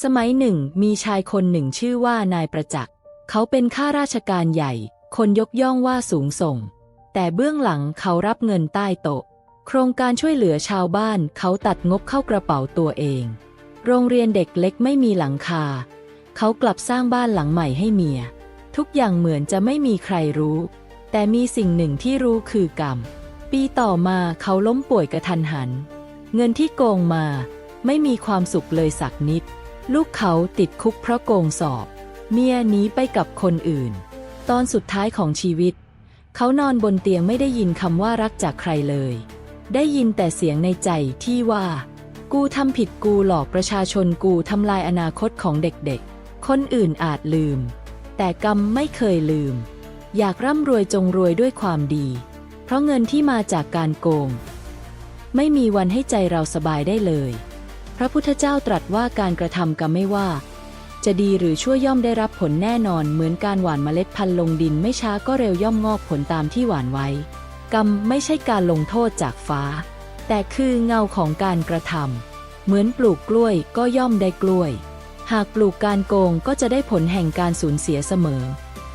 สมัยหนึ่งมีชายคนหนึ่งชื่อว่านายประจักษ์ เขาเป็นข้าราชการใหญ่ คนยกย่องว่าสูงส่ง แต่เบื้องหลังเขารับเงินใต้โต๊ะ โครงการช่วยเหลือชาวบ้านเขาตัดงบเข้ากระเป๋าตัวเอง โรงเรียนเด็กเล็กไม่มีหลังคา เขากลับสร้างบ้านหลังใหม่ให้เมีย ทุกอย่างเหมือนจะไม่มีใครรู้ แต่มีสิ่งหนึ่งที่รู้คือกรรม ปีต่อมาเขาล้มป่วยกระทันหัน เงินที่โกงมา ไม่มีความสุขเลยสักนิด ลูกเขาติดคุกเพราะโกงสอบ เมียหนีไปกับคนอื่น ตอนสุดท้ายของชีวิต เขานอนบนเตียงไม่ได้ยินคำว่ารักจากใครเลย ได้ยินแต่เสียงในใจที่ว่า กูทำผิดกูหลอกประชาชนกูทำลายอนาคตของเด็กๆ คนอื่นอาจลืม แต่กรรมไม่เคยลืม อยากร่ำรวยจงรวยด้วยความดี เพราะเงินที่มาจากการโกง ไม่มีวันให้ใจเราสบายได้เลย พระพุทธเจ้าตรัสว่าการกระทำกรรมไม่ว่า จะดีหรือชั่วย่อมได้รับผลแน่นอนเหมือนการหว่านเมล็ดพันธุ์ลงดินไม่ช้าก็เร็วย่อมงอกผลตามที่หว่านไว้ กรรมไม่ใช่การลงโทษจากฟ้า แต่คือเงาของการกระทำเหมือนปลูกกล้วยก็ย่อมได้กล้วย หากปลูกการโกงก็จะได้ผลแห่งการสูญเสียเสมอ